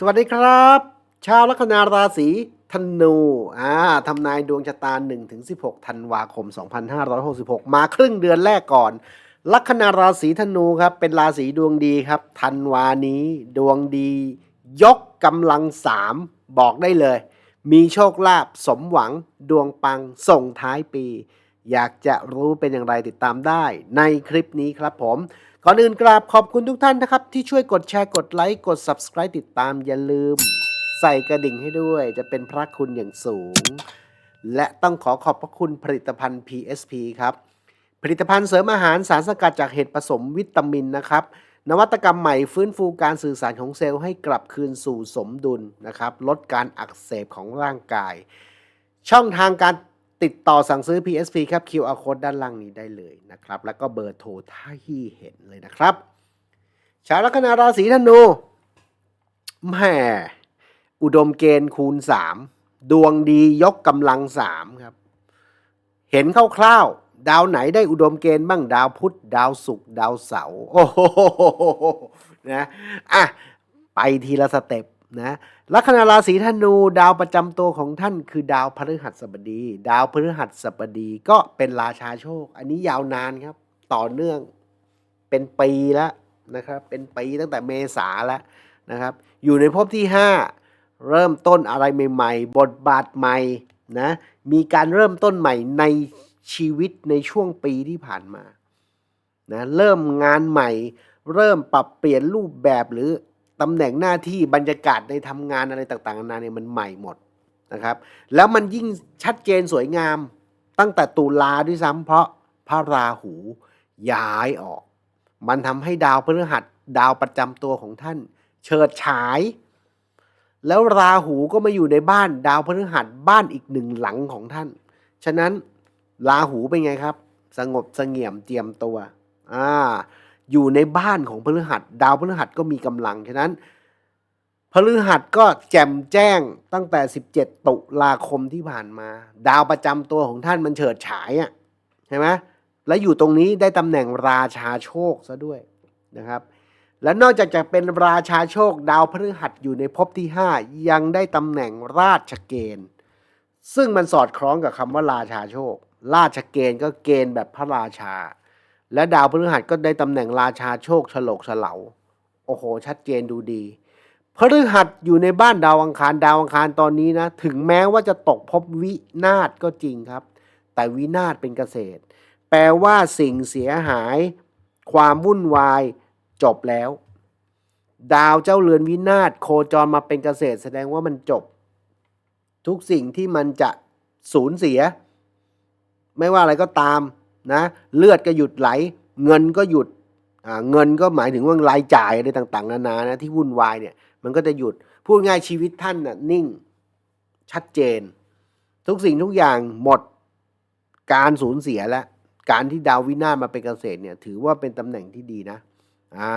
สวัสดีครับ ชาวลัคนาราศีธนูอ่าทำนายดวงชะตา1ถึง16ธันวาคม 2566 มาครึ่งเดือนแรกก่อน ลัคนาราศีธนูครับ เป็นราศีดวงดีครับธันวานี้ดวงดี ยกกำลังสามบอกได้เลย มีโชคลาภสมหวังดวงปังส่งท้ายปี อยากจะรู้เป็นอย่างไรติดตามได้ ในคลิปนี้ครับผม ก่อนอื่นกราบขอบคุณทุกท่านนะครับ ที่ช่วยกดแชร์กดไลค์กด Subscribe ติดตามอย่าลืม ใส่กระดิ่งให้ด้วย จะเป็นพระคุณอย่างสูง และต้องขอขอบพระคุณผลิตภัณฑ์ PSP ครับ ผลิตภัณฑ์เสริมอาหารสารสกัดจากเห็ดผสมวิตามินนะครับ นวัตกรรมใหม่ฟื้นฟูการสื่อสารของเซลล์ให้กลับคืนสู่สมดุลนะครับ ลดการอักเสบของร่างกาย ช่องทางการ ติดต่อสั่งซื้อ PSP ครับ QR code ด้านล่างนี้ได้เลยนะครับ แล้วก็เบอร์โทรที่เห็นเลยนะครับ ชาวลัคนาราศีธนูแหม่อุดมเกณฑ์คูณ 3 ดวงดียกกำลัง 3 ครับ เห็นคร่าวๆ ดาวไหนได้อุดมเกณฑ์บ้างดาวพุธดาวศุกร์ดาวเสาร์โอ้โหนะอะไปทีละสเต็ป นะลัคนาราศีธนูดาวประจำตัวของท่านคือดาวพฤหัสบดี ดาวพฤหัสบดีก็เป็นราชาโชค อันนี้ยาวนานครับ ต่อเนื่องเป็นปีแล้วนะครับ เป็นปีตั้งแต่เมษาแล้วนะครับ อยู่ในภพที่ 5 เริ่มต้นอะไรใหม่ๆ บทบาทใหม่นะมีการเริ่มต้นใหม่ในชีวิตในช่วงปีที่ผ่านมานะเริ่มงานใหม่ เริ่มปรับเปลี่ยนรูปแบบหรือ ตำแหน่งหน้าที่บรรยากาศในทำงานอะไรต่างๆนานาเนี่ยมันใหม่หมดนะครับ แล้วมันยิ่งชัดเจนสวยงามตั้งแต่ตุลาด้วยซ้ำเพราะพระราหูย้ายออก มันทำให้ดาวพฤหัสดาวประจำตัวของท่าน เฉิดฉาย แล้วราหูก็มาอยู่ในบ้านดาวพฤหัสบ้านอีกหนึ่งหลังของท่าน ฉะนั้นราหูเป็นไงครับ สงบเสงี่ยมเจียมตัวอ่า อยู่ในบ้านของพฤหัส ดาวพฤหัสก็มีกำลังฉะนั้นพฤหัสก็แจ่มแจ้งตั้งแต่ 17 ตุลาคมที่ผ่านมา ดาวประจำตัวของท่านมันเฉิดฉายอะใช่ไหมและอยู่ตรงนี้ได้ตำแหน่งราชาโชคซะด้วยนะครับ และนอกจากจะเป็นราชาโชค ดาวพฤหัสอยู่ในภพที่ 5 ยังได้ตำแหน่งราชเกณฑ์ ซึ่งมันสอดคล้องกับคำว่าราชาโชค ราชเกณฑ์ก็เกณฑ์แบบพระราชา และดาวพฤหัสก็ได้ตำแหน่งราชาโชคฉลกฉลาโอ้โห ชัดเจนดูดีพฤหัสอยู่ในบ้านดาวอังคารดาวอังคารตอนนี้นะ ถึงแม้ว่าจะตกภพวินาศก็จริงครับ แต่วินาศเป็นเกษตร แปลว่าสิ่งเสียหาย ความวุ่นวายจบแล้ว ดาวเจ้าเรือนวินาศโคจรมาเป็นเกษตร แสดงว่ามันจบ ทุกสิ่งที่มันจะสูญเสีย ไม่ว่าอะไรก็ตาม นะเลือดก็หยุดไหล เงินก็หยุดเงินก็หมายถึงว่ารายจ่ายอะไรต่างๆ นานานะที่วุ่นวายเนี่ยมันก็จะหยุดพูดง่ายชีวิตท่านน่ะนิ่งชัดเจน ทุกสิ่งทุกอย่างหมดการสูญเสียแล้วการที่ดาววินาศมาเป็นเกษตรเนี่ยถือว่าเป็นตำแหน่งที่ดีนะอ่า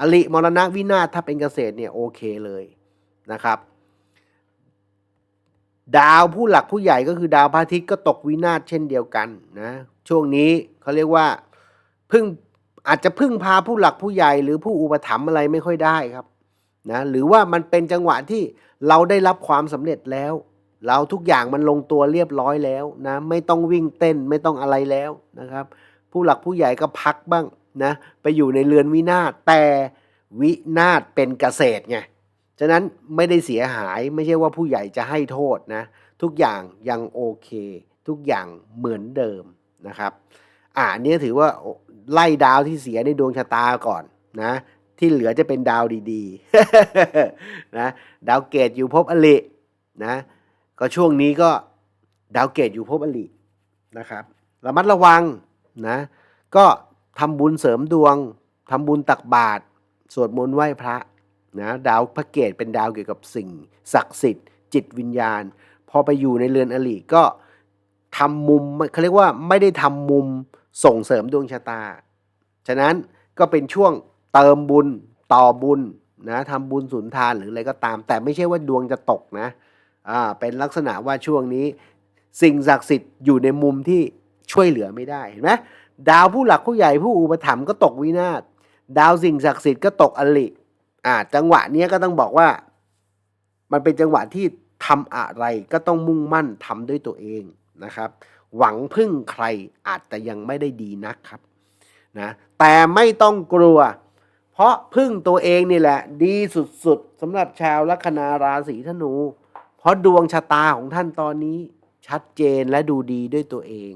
อลิมรณะวินาศถ้าเป็นเกษตรเนี่ยโอเคเลยนะครับ ดาวผู้หลักผู้ใหญ่ก็คือดาวพระอาทิตย์ก็ตกวินาศเช่นเดียวกันนะ ช่วงนี้เขาเรียกว่าพึ่งอาจจะพึ่งพาผู้หลักผู้ใหญ่หรือผู้อุปถัมภ์อะไรไม่ค่อยได้ครับนะหรือว่ามันเป็นจังหวะที่เราได้รับความสำเร็จแล้ว เราทุกอย่างมันลงตัวเรียบร้อยแล้วนะไม่ต้องวิ่งเต้นไม่ต้องอะไรแล้วนะครับ ผู้หลักผู้ใหญ่ก็พักบ้างนะไปอยู่ในเรือนวินาศแต่วินาศเป็นเกษตรไงฉะนั้นไม่ได้เสียหายไม่ใช่ว่าผู้ใหญ่จะให้โทษนะทุกอย่างยังโอเค ทุกอย่างเหมือนเดิม นะครับอ่าอันนี้ถือว่าไล่ดาวที่เสียในดวงชะตาก่อนนะที่เหลือจะเป็นดาวดีๆนะดาวเกตอยู่ภพอลินะก็ช่วงนี้ก็ดาวเกตอยู่ภพอลินะครับระมัดระวังนะก็ทำบุญเสริมดวงทำบุญตักบาตรสวดมนต์ไหว้พระนะดาวพระเกตเป็นดาวเกี่ยวกับสิ่ง ศักดิ์สิทธิ์ จิตวิญญาณ พอไปอยู่ในเรือนอลิก็ ทำมุมเขาเรียกว่าไม่ได้ทำมุมส่งเสริมดวงชะตา ฉะนั้นก็เป็นช่วงเติมบุญต่อบุญนะทำบุญสุนทานหรืออะไรก็ตาม แต่ไม่ใช่ว่าดวงจะตกนะอ่าเป็นลักษณะว่าช่วงนี้ สิ่งศักดิ์สิทธิ์อยู่ในมุมที่ช่วยเหลือไม่ได้เห็นไหมดาวผู้หลักผู้ใหญ่ผู้อุปถัมภ์ก็ตกวินาศดาวสิ่งศักดิ์สิทธิ์ก็ตกอลิอ่าจังหวะนี้ก็ต้องบอกว่า มันเป็นจังหวะที่ทำอะไรก็ต้องมุ่งมั่นทำด้วยตัวเอง นะครับ หวังพึ่งใครอาจจะยังไม่ได้ดีนักครับนะแต่ไม่ต้องกลัว เพราะพึ่งตัวเองนี่แหละ ดีสุดๆสำหรับชาวลัคนาราศีธนู เพราะดวงชะตาของท่านตอนนี้ชัดเจนและดูดีด้วยตัวเอง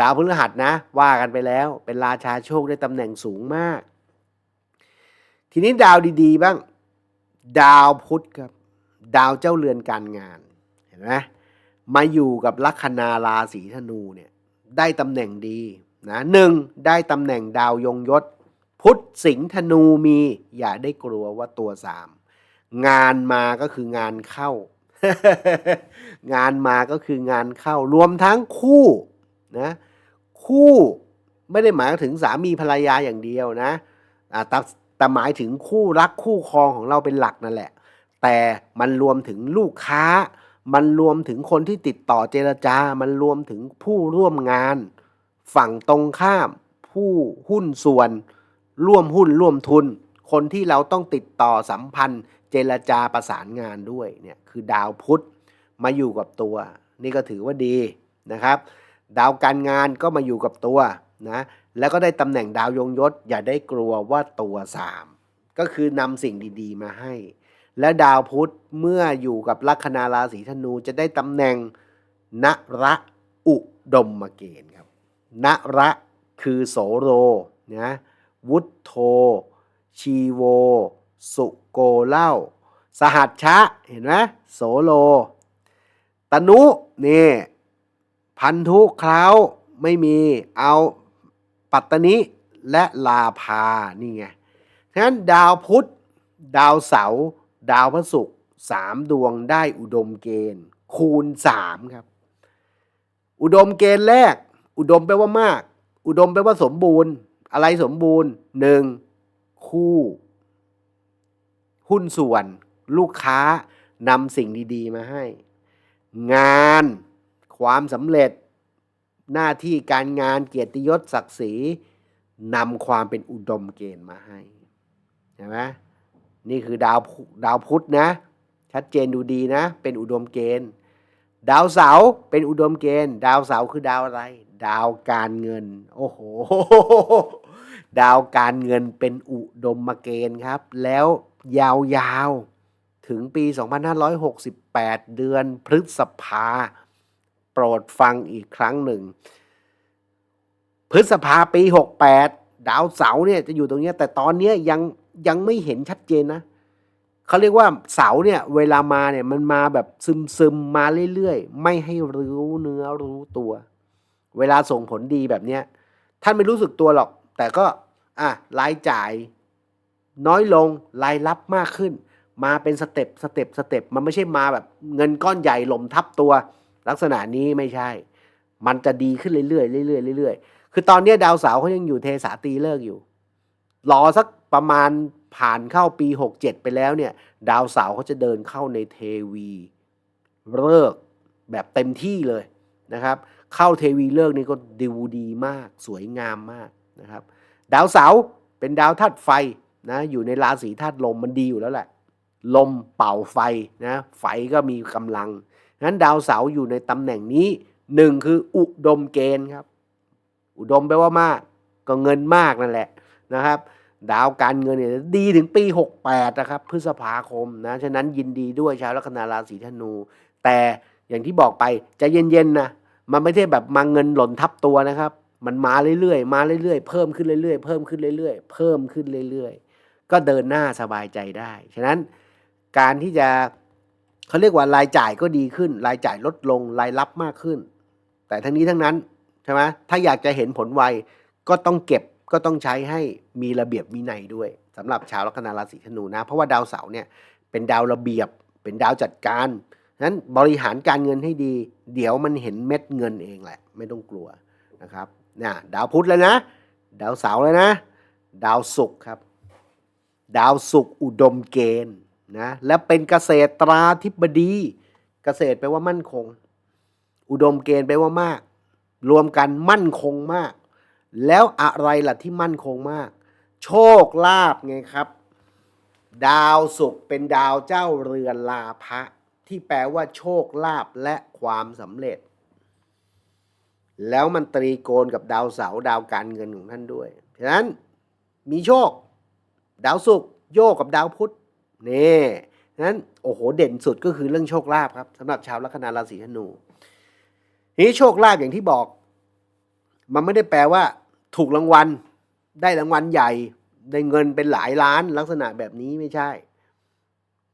ดาวพฤหัสนะ ว่ากันไปแล้ว เป็นราชาโชคได้ตำแหน่งสูงมาก ทีนี้ดาวดีๆบ้าง ดาวพุธครับ ดาวเจ้าเรือนการงาน เห็นไหม มาอยู่กับลัคนาราศีธนูเนี่ยได้ตำแหน่งดีนะหนึ่งได้ตำแหน่งดาวยงยศ พุทธสิงห์ธนูมี อย่าได้กลัวว่าตัวสามงานมาก็คืองานเข้า งานมาก็คืองานเข้ารวมทั้งคู่นะคู่ไม่ได้หมายถึงสามีภรรยาอย่างเดียวนะแต่แต่หมายถึงคู่รักคู่ครองของเราเป็นหลักนั่นแหละ แต่มันรวมถึงลูกค้า มันรวมถึงคนที่ติดต่อเจรจา มันรวมถึงผู้ร่วมงาน ฝั่งตรงข้าม ผู้หุ้นส่วน ร่วมหุ้นร่วมทุน คนที่เราต้องติดต่อสัมพันธ์ เจรจาประสานงานด้วยเนี่ยคือดาวพุธมาอยู่กับตัว นี่ก็ถือว่าดีนะครับ ดาวการงานก็มาอยู่กับตัวนะแล้วก็ได้ตำแหน่งดาวยงยศอย่าได้กลัวว่าตัวสามก็คือนำสิ่งดี ๆ มาให้ และดาวพุธเมื่ออยู่กับลัคนาราศีธนูจะได้ตำแหน่งนระอุดมเกณฑ์ครับนระคือโสโรนะวุฒโธชีโว สุโกเล่า สหัชชะ เห็นไหมโสโล ตนุนี่พันธุเคล้าไม่มีเอาปัตตนิและลาภานี่ไงฉะนั้นดาวพุธ ดาวเสาร์ ดาวพระศุกร์สามดวงได้อุดมเกณฑ์ คูณสามครับ อุดมเกณฑ์แรก อุดมแปลว่ามาก อุดมแปลว่าสมบูรณ์ อะไรสมบูรณ์หนึ่งคู่ หุ้นส่วน ลูกค้านำสิ่งดี ๆ มาให้ งาน ความสำเร็จ หน้าที่การงานเกียรติยศศักดิ์ศรีนำความเป็นอุดมเกณฑ์มาให้เห็นไหม นี่คือดาวดาวพุธนะ ชัดเจนดูดีนะ เป็นอุดมเกณฑ์ ดาวเสาร์เป็นอุดมเกณฑ์ ดาวเสาร์คือดาวอะไร ดาวการเงิน โอ้โห ดาวการเงินเป็นอุดมเกณฑ์ครับ แล้วยาวๆ ถึงปี 2568 เดือนพฤษภา โปรดฟังอีกครั้งหนึ่ง พฤษภาปี 68 ดาวเสาร์เนี่ยจะอยู่ตรงนี้แต่ตอนเนี้ยยัง ยังไม่เห็นชัดเจนนะเขาเรียกว่าเสาเนี่ยเวลามาเนี่ยมันมาแบบซึมซึมๆมาเรื่อยๆ ไม่ให้รู้เนื้อรู้ตัว เวลาส่งผลดีแบบเนี้ยท่านไม่รู้สึกตัวหรอก แต่ก็อะรายจ่าย น้อยลงรายรับมากขึ้น มาเป็นสเต็ปสเต็ปสเต็ปมันไม่ใช่มาแบบเงินก้อนใหญ่หล่มทับตัว ลักษณะนี้ไม่ใช่ มันจะดีขึ้นเรื่อยๆเรื่อยๆเรื่อยๆคือตอนนี้ดาวเสาร์เขายังอยู่เทสาตีเลิกอยู่ รอสักประมาณผ่านเข้าปี 67 ไปแล้วเนี่ย ดาวเสาร์เขาจะเดินเข้าในเทวีเลิกแบบเต็มที่เลยนะครับ เข้าเทวีเลิกนี่ก็ดูดีมาก สวยงามมากนะครับ ดาวเสาร์เป็นดาวธาตุไฟนะอยู่ในราศีธาตุลมมันดีอยู่แล้วแหละ ลมเป่าไฟนะไฟก็มีกำลังงั้นดาวเสาร์อยู่ในตำแหน่งนี้หนึ่งคืออุดมเกณฑ์ครับ อุดมแปลว่ามาก ก็เงินมากนั่นแหละนะครับ ดาวการเงินเนี่ยดีถึงปี 68 นะครับ พฤษภาคมนะ ฉะนั้นยินดีด้วยชาวลัคนาราศีธนู แต่อย่างที่บอกไปใจะเย็นๆนะ มันไม่ใช่แบบมาเงินหล่นทับตัวนะครับ มันมาเรื่อยๆ มาเรื่อยๆ เพิ่มขึ้นเรื่อยๆ เพิ่มขึ้นเรื่อยๆ เพิ่มขึ้นเรื่อยๆ ก็เดินหน้าสบายใจได้ ฉะนั้นการที่จะเขาเรียกว่ารายจ่ายก็ดีขึ้น รายจ่ายลดลง รายรับมากขึ้น แต่ทั้งนี้ทั้งนั้นใช่ไหมถ้าอยากจะเห็นผลไวก็ต้องเก็บ ก็ต้องใช้ให้มีระเบียบวินัยด้วยสำหรับชาวลัคนาราศีธนูนะ เพราะว่าดาวเสาร์เนี่ยเป็นดาวระเบียบ เป็นดาวจัดการนั้นบริหารการเงินให้ดี เดี๋ยวมันเห็นเม็ดเงินเองแหละ ไม่ต้องกลัวนะครับนี่ดาวพุธแล้วนะ ดาวเสาร์แล้วนะ ดาวศุกร์ครับ ดาวศุกร์อุดมเกณฑ์นะและเป็นเกษตราธิบดี เกษตรแปลว่ามั่นคง อุดมเกณฑ์แปลว่ามาก รวมกันมั่นคงมาก แล้วอะไรล่ะที่มั่นคงมาก โชคลาภไงครับ ดาวศุกร์เป็นดาวเจ้าเรือนลาภะที่แปลว่าโชคลาภและความสำเร็จ แล้วมันตรีโกณกับดาวเสาร์ดาวการเงินของท่านด้วยฉะนั้นมีโชค ดาวศุกร์โยกกับดาวพุธนี่ฉะนั้นโอ้โหเด่นสุดก็คือเรื่องโชคลาภครับสำหรับชาวลัคนาราศีธนูนี้โชคลาภอย่างที่บอก มันไม่ได้แปลว่า ถูกรางวัล ได้รางวัลใหญ่ ได้เงินเป็นหลายล้านลักษณะแบบนี้ไม่ใช่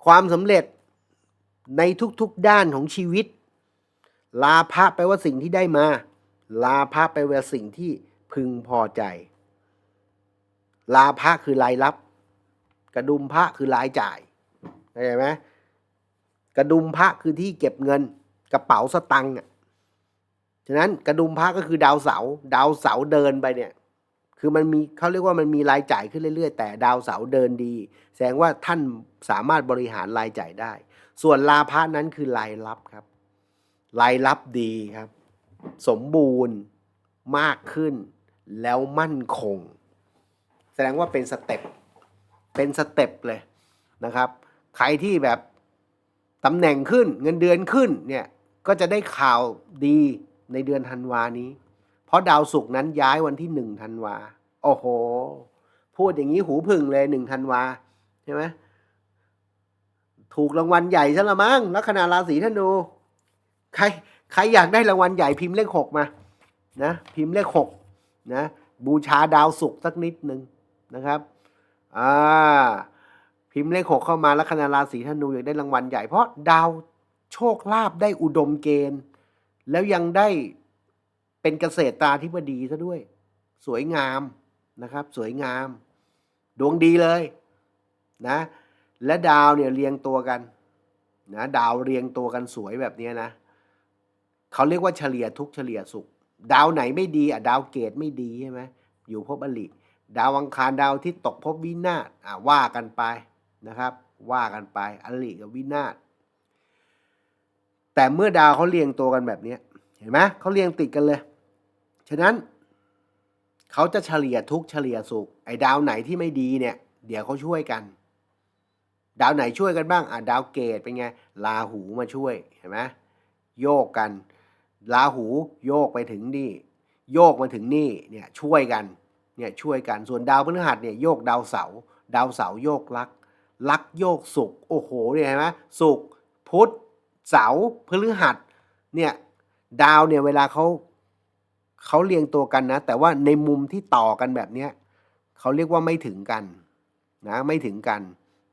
ความสำเร็จในทุกๆด้านของชีวิต ลาภะแปลว่าสิ่งที่ได้มา ลาภะแปลว่าสิ่งที่พึงพอใจ ลาภะคือรายรับ กระดุมพระคือรายจ่ายเข้าใจไหมกระดุมพระคือที่เก็บเงิน กระเป๋าสตังค์ ฉะนั้นกระดุมพระก็คือดาวเสาร์ดาวเสาร์เดินไปเนี่ย คือมันมีเขาเรียกว่ามันมีรายจ่ายขึ้นเรื่อย ๆ แต่ดาวเสาร์เดินดี แสดงว่าท่านสามารถบริหารรายจ่ายได้ ส่วนลาภะนั้นคือรายรับครับ รายรับดีครับ สมบูรณ์มากขึ้น แล้วมั่นคง แสดงว่าเป็นสเต็ปเป็นสเต็ปเลยนะครับ ใครที่แบบตำแหน่งขึ้นเงินเดือนขึ้นเนี่ยก็จะได้ข่าวดี ในเดือนธันวานี้ เพราะดาวศุกร์นั้นย้ายวันที่หนึ่งธันวา โอ้โห พูดอย่างนี้หูพึ่งเลยหนึ่งธันวาใช่ไหมถูกรางวัลใหญ่ซะละมั้งลัคนาราศีธนูใครใครอยากได้รางวัลใหญ่พิมพ์เลขหกมานะพิมพ์เลขหกนะบูชาดาวศุกร์สักนิดหนึ่งนะครับอ่าพิมพ์เลขหกเข้ามาลัคนาราศีธนูอยากได้รางวัลใหญ่เพราะดาวโชคลาภได้อุดมเกณฑ์ แล้วยังได้เป็นเกษตรตาธิบดีซะด้วย สวยงามนะครับ สวยงาม ดวงดีเลยนะ และดาวเนี่ยเรียงตัวกันนะดาวเรียงตัวกันสวยแบบนี้นะเขาเรียกว่าเฉลี่ยทุกเฉลี่ยสุข ดาวไหนไม่ดีอะดาวเกตไม่ดีใช่ไหมอยู่ภพอลิดาวอังคารดาวที่ตกภพวินาศอะว่ากันไปนะครับ ว่ากันไปอลิกับวินาศ แต่เมื่อดาวเขาเรียงตัวกันแบบนี้เห็นไหมเขาเรียงติดกันเลย ฉะนั้นเขาจะเฉลี่ยทุกเฉลี่ยสุขไอ้ดาวไหนที่ไม่ดีเนี่ย เดี๋ยวเขาช่วยกัน ดาวไหนช่วยกันบ้างอะดาวเกตเป็นไงลาหูมาช่วยเห็นไหมโยกกันลาหูโยกไปถึงนี่ โยกมาถึงนี่เนี่ยช่วยกันเนี่ยช่วยกันส่วนดาวพฤหัสเนี่ยโยกดาวเสา ดาวเสาโยกลักลักโยกศุกโอ้โหเนี่ยเห็นไหมศุกพุธ เสาร์พฤหัสเนี่ยดาวเนี่ยเวลาเขาเขาเรียงตัวกันนะ แต่ว่าในมุมที่ต่อกันแบบเนี้ยเขาเรียกว่าไม่ถึงกันนะไม่ถึงกัน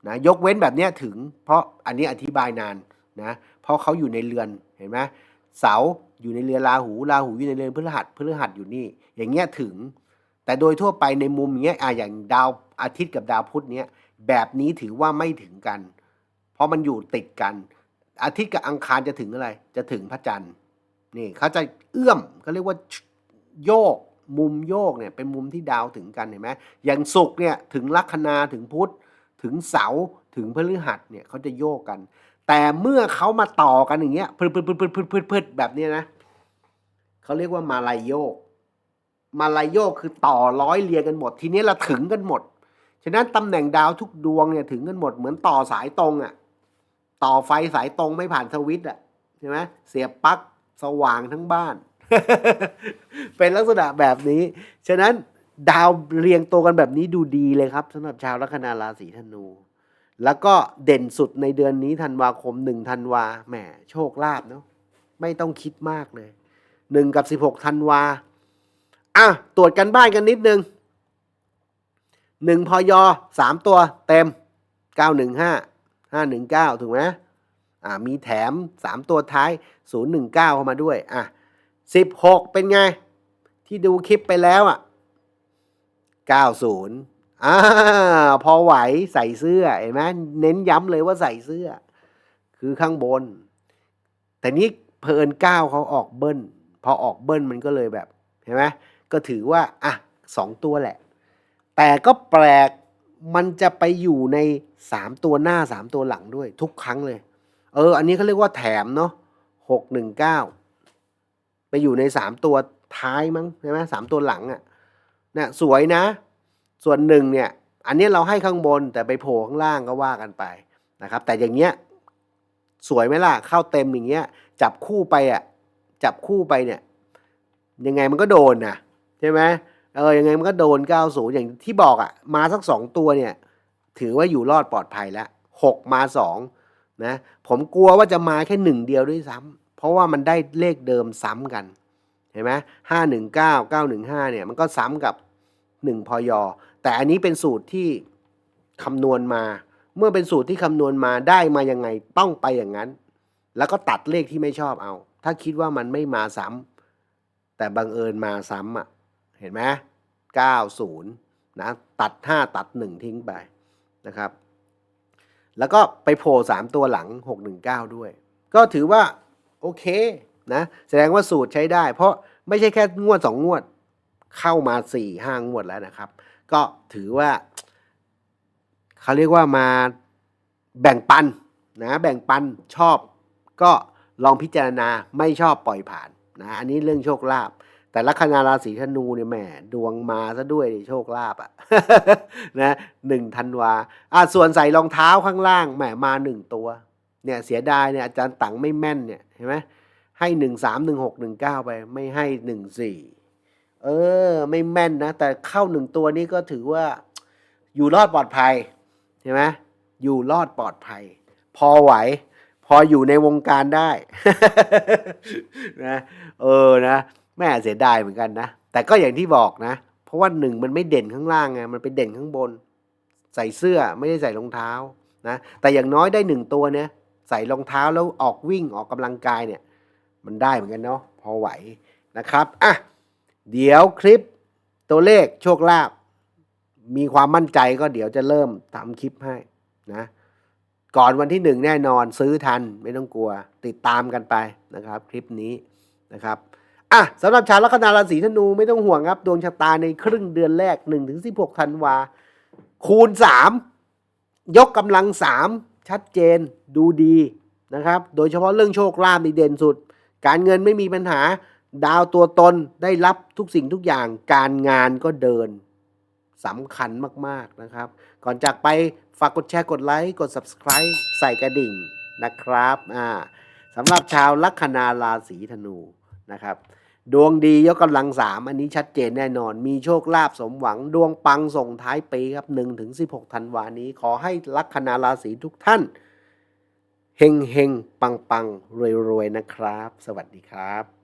นะยกเว้นแบบเนี้ยถึง เพราะอันนี้อธิบายนานนะเพราะเขาอยู่ในเรือนเห็นไหมเสาอยู่ในเรือนราหูราหูอยู่ในเรือนพฤหัสพฤหัสอยู่นี่ อย่างเงี้ยถึง แต่โดยทั่วไปในมุมเงี้ยอะอย่างดาวอาทิตย์กับดาวพุธเนี้ยแบบนี้ถือว่าไม่ถึงกัน เพราะมันอยู่ติดกัน อาทิตย์กับอังคารจะถึงอะไร จะถึงพระจันทร์นี่เขาจะเอื้อมเขาเรียกว่าโยกมุมโยกเนี่ยเป็นมุมที่ดาวถึงกันเห็นไหมอย่างศุกร์เนี่ยถึงลัคนาถึงพุธถึงเสาถึงพฤหัสเนี่ยเขาจะโยกกัน แต่เมื่อเขามาต่อกันอย่างเงี้ยพืดพืดพืดพืดพืดพืดพืดแบบนี้นะเขาเรียกว่ามาลายโยก มาลายโยกคือต่อร้อยเรียงกันหมด ทีนี้เราถึงกันหมด ฉะนั้นตำแหน่งดาวทุกดวงเนี่ยถึงกันหมดเหมือนต่อสายตรงอะ่ะ ต่อไฟสายตรงไม่ผ่านสวิตช์อะใช่ไหมเสียบปลั๊กสว่างทั้งบ้าน เป็นลักษณะแบบนี้ ฉะนั้นดาวเรียงตัวกันแบบนี้ดูดีเลยครับสำหรับชาวลัคนาราศีธนู แล้วก็เด่นสุดในเดือนนี้ธันวาคมหนึ่งธันวาแหมโชคลาภเนาะไม่ต้องคิดมากเลยหนึ่งกับสิบหกธันวาอะตรวจกันบ้านกันนิดนึงหนึ่งพยสามตัวเต็มเก้าหนึ่งห้า ห้าหนึ่งเก้าถูกไหมอ่ามีแถมสามตัวท้ายศูนย์หนึ่งเก้าเข้ามาด้วยอะสิบหกเป็นไง ที่ดูคลิปไปแล้วอะเก้าศูนย์อ่าพอไหวใส่เสื้อเห็นไหมเน้นย้ำเลยว่าใส่เสื้อ คือข้างบน แต่นี้เพลินเก้าเขาออกเบิ้ล พอออกเบิ้ลมันก็เลยแบบ เห็นไหมก็ถือว่า อะสองตัวแหละ แต่ก็แปลก มันจะไปอยู่ในสามตัวหน้าสามตัวหลังด้วย ทุกครั้งเลย เออ อันนี้เขาเรียกว่าแถมเนาะหกหนึ่งเก้าไปอยู่ในสามตัวท้ายมั้งใช่ไหมสามตัวหลังอะ่ะนะสวยนะ ส่วนหนึ่งเนี่ย อันนี้เราให้ข้างบนแต่ไปโผล่ข้างล่างก็ว่ากันไปนะครับ แต่อย่างเงี้ยสวยไหมล่ะเข้าเต็มอย่างเงี้ย จับคู่ไปอะจับคู่ไปเนี่ย ยังไงมันก็โดนนะใช่ไหม เออยังไงมันก็โดน 90 อย่างที่บอกอะ มาสักสองตัวเนี่ย ถือว่าอยู่รอดปลอดภัยแล้วหกมาสองนะ ผมกลัวว่าจะมาแค่หนึ่งเดียวด้วยซ้ำเพราะว่ามันได้เลขเดิมซ้ำกัน เห็นไหมห้าหนึ่งเก้าเก้าหนึ่งห้าเนี่ย มันก็ซ้ำกับหนึ่งพยแต่อันนี้เป็นสูตรที่คำนวณมา เมื่อเป็นสูตรที่คำนวณมาได้มายังไงต้องไปอย่างนั้น แล้วก็ตัดเลขที่ไม่ชอบเอา ถ้าคิดว่ามันไม่มาซ้ำแต่บังเอิญมาซ้ำอะ เห็นไหมเก้าศูนะตัดห้าตัดหนึ่งทิ้งไปนะครับ แล้วก็ไปโผล่สามตัวหลังหกหนึ่งเก้าด้วย ก็ถือว่า โอเคนะแสดงว่าสูตรใช้ได้ เพราะไม่ใช่แค่งวดสองงวดเข้ามาสี่ห้างวดแล้วนะครับ ก็ถือว่าเขาเรียกว่ามาแบ่งปันนะแบ่งปันชอบก็ลองพิจารณาไม่ชอบปล่อยผ่านนะอันนี้เรื่องโชคลาภ แต่ลัคนาราศีธนูเนี่ยแหมดวงมาซะด้วยโชคลาภอะนะหนึ่งธันวาอะส่วนใส่รองเท้าข้างล่างแหมมาหนึ่งตัว เนี่ยเสียดายเนี่ยอาจารย์ตังไม่แม่นเนี่ยเห็นไหมให้หนึ่งสามหนึ่งหกหนึ่งเก้าไป ไม่ให้หนึ่งสี่เออ ไม่แม่นนะ แต่เข้าหนึ่งตัวนี้ก็ถือว่า อยู่รอดปลอดภัยใช่ไหมอยู่รอดปลอดภัย พอไหว พออยู่ในวงการได้นะเออนะ แม่เสียดายเหมือนกันนะ แต่ก็อย่างที่บอกนะ เพราะว่าหนึ่งมันไม่เด่นข้างล่างไง มันไปเด่นข้างบน ใส่เสื้อไม่ได้ใส่รองเท้านะ แต่อย่างน้อยได้หนึ่งตัวเนี่ย ใส่รองเท้าแล้วออกวิ่งออกกำลังกายเนี่ย มันได้เหมือนกันเนาะ พอไหวนะครับ อะ เดี๋ยวคลิปตัวเลขโชคลาภมีความมั่นใจก็เดี๋ยวจะเริ่มทำคลิปให้นะ ก่อนวันที่หนึ่งแน่นอนซื้อทันไม่ต้องกลัว ติดตามกันไปนะครับ คลิปนี้นะครับ อะสำหรับชาวลัคนาราศีธนูไม่ต้องห่วงครับ ดวงชะตาในครึ่งเดือนแรก1ถึง16 ธันวา คูณ 3 ยกกำลัง 3 ชัดเจนดูดีนะครับ โดยเฉพาะเรื่องโชคลาภนี่เด่นสุด การเงินไม่มีปัญหา ดาวตัวตนได้รับทุกสิ่งทุกอย่าง การงานก็เดินสำคัญมากๆนะครับ ก่อนจากไปฝากกดแชร์กดไลค์กด subscribe ใส่กระดิ่งนะครับอ่าสำหรับชาวลัคนาราศีธนู นะครับ ดวงดียกกำลังสามอันนี้ชัดเจนแน่นอน มีโชคลาภสมหวังดวงปังส่งท้ายปีครับ1ถึง16ธันวานี้ ขอให้ลัคนาราศีทุกท่านเฮงเฮงปังปังรวยรวยนะครับ สวัสดีครับ